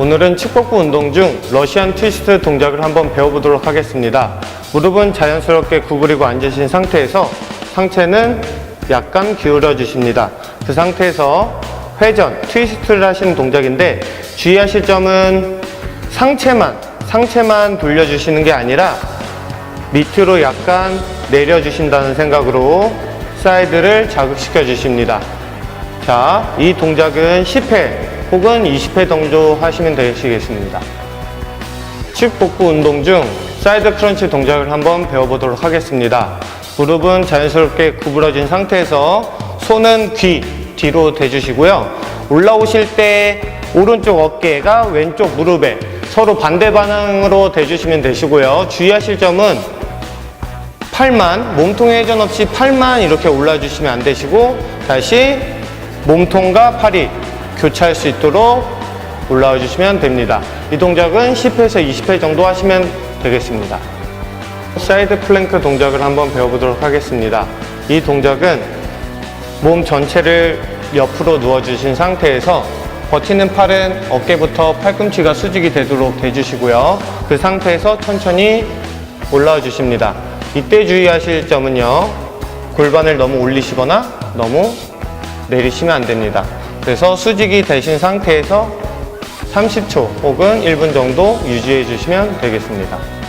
오늘은 측복부 운동 중 러시안 트위스트 동작을 한번 배워보도록 하겠습니다. 무릎은 자연스럽게 구부리고 앉으신 상태에서 상체는 약간 기울여 주십니다. 그 상태에서 회전, 트위스트를 하시는 동작인데 주의하실 점은 상체만, 상체만 돌려주시는 게 아니라 밑으로 약간 내려주신다는 생각으로 사이드를 자극시켜 주십니다. 자, 이 동작은 10회 혹은 20회 정도 하시면 되시겠습니다. 측 복부 운동 중 사이드 크런치 동작을 한번 배워보도록 하겠습니다. 무릎은 자연스럽게 구부러진 상태에서 손은 귀 뒤로 대주시고요. 올라오실 때 오른쪽 어깨가 왼쪽 무릎에 서로 반대 방향으로 대주시면 되시고요. 주의하실 점은 팔만 몸통 회전 없이 팔만 이렇게 올라주시면 안 되시고 다시 몸통과 팔이 교차할 수 있도록 올라와 주시면 됩니다. 이 동작은 10회에서 20회 정도 하시면 되겠습니다. 사이드 플랭크 동작을 한번 배워보도록 하겠습니다. 이 동작은 몸 전체를 옆으로 누워주신 상태에서 버티는 팔은 어깨부터 팔꿈치가 수직이 되도록 대주시고요. 그 상태에서 천천히 올라와 주십니다. 이때 주의하실 점은요. 골반을 너무 올리시거나 너무 내리시면 안 됩니다. 그래서 수직이 되신 상태에서 30초 혹은 1분 정도 유지해 주시면 되겠습니다.